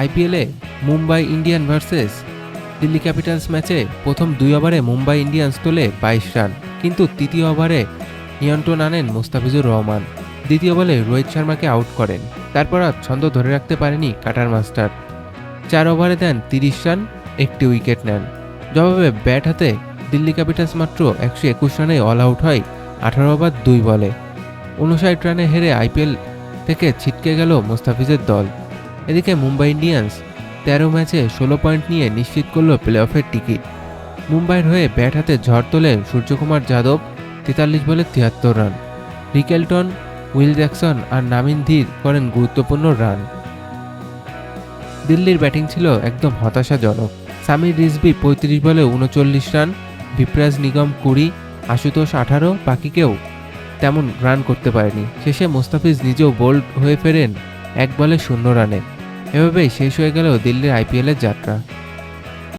আইপিএলে Mumbai Indian versus. Delhi Capitals ম্যাচে প্রথম দুই ওভারে মুম্বাই ইন্ডিয়ান্স তোলে বাইশ রান, কিন্তু তৃতীয় ওভারে নিয়ন্ত্রণ আনেন মুস্তাফিজুর রহমান। দ্বিতীয় বলে রোহিত শর্মাকে আউট করেন, তারপর আর ছন্দ ধরে রাখতে পারেনি কাটার মাস্টার। চার ওভারে দেন তিরিশ রান, একটি উইকেট নেন। জবাবে ব্যাট হাতে দিল্লি ক্যাপিটালস মাত্র একশো একুশ রানে অল আউট হয়, আঠারো ওভার দুই বলে। উনষাট রানে হেরে আইপিএল থেকে ছিটকে গেল মোস্তাফিজের দল। এদিকে মুম্বাই ইন্ডিয়ান্স তেরো ম্যাচে ষোলো পয়েন্ট নিয়ে নিশ্চিত করল প্লে অফের টিকিট। মুম্বাইয়ের হয়ে ব্যাট হাতে ঝড় তোলেন সূর্যকুমার যাদব তেতাল্লিশ বলে তিয়াত্তর রান। রিকেলটন, উইল জ্যাকসন আর নামিন ধীর করেন গুরুত্বপূর্ণ রান। দিল্লির ব্যাটিং ছিল একদম হতাশাজনক। সামির রিজবি পঁয়ত্রিশ বলে উনচল্লিশ রান, বিপ্রাজ নিগম কুড়ি, আশুতোষ আঠারো বাকি কেউ তেমন রান করতে পারেনি। শেষে মোস্তাফিজ নিজেও বোল্ড হয়ে ফেরেন এক বলে শূন্য রানে। এভাবেই শেষ হয়ে গেল দিল্লির আইপিএলের যাত্রা।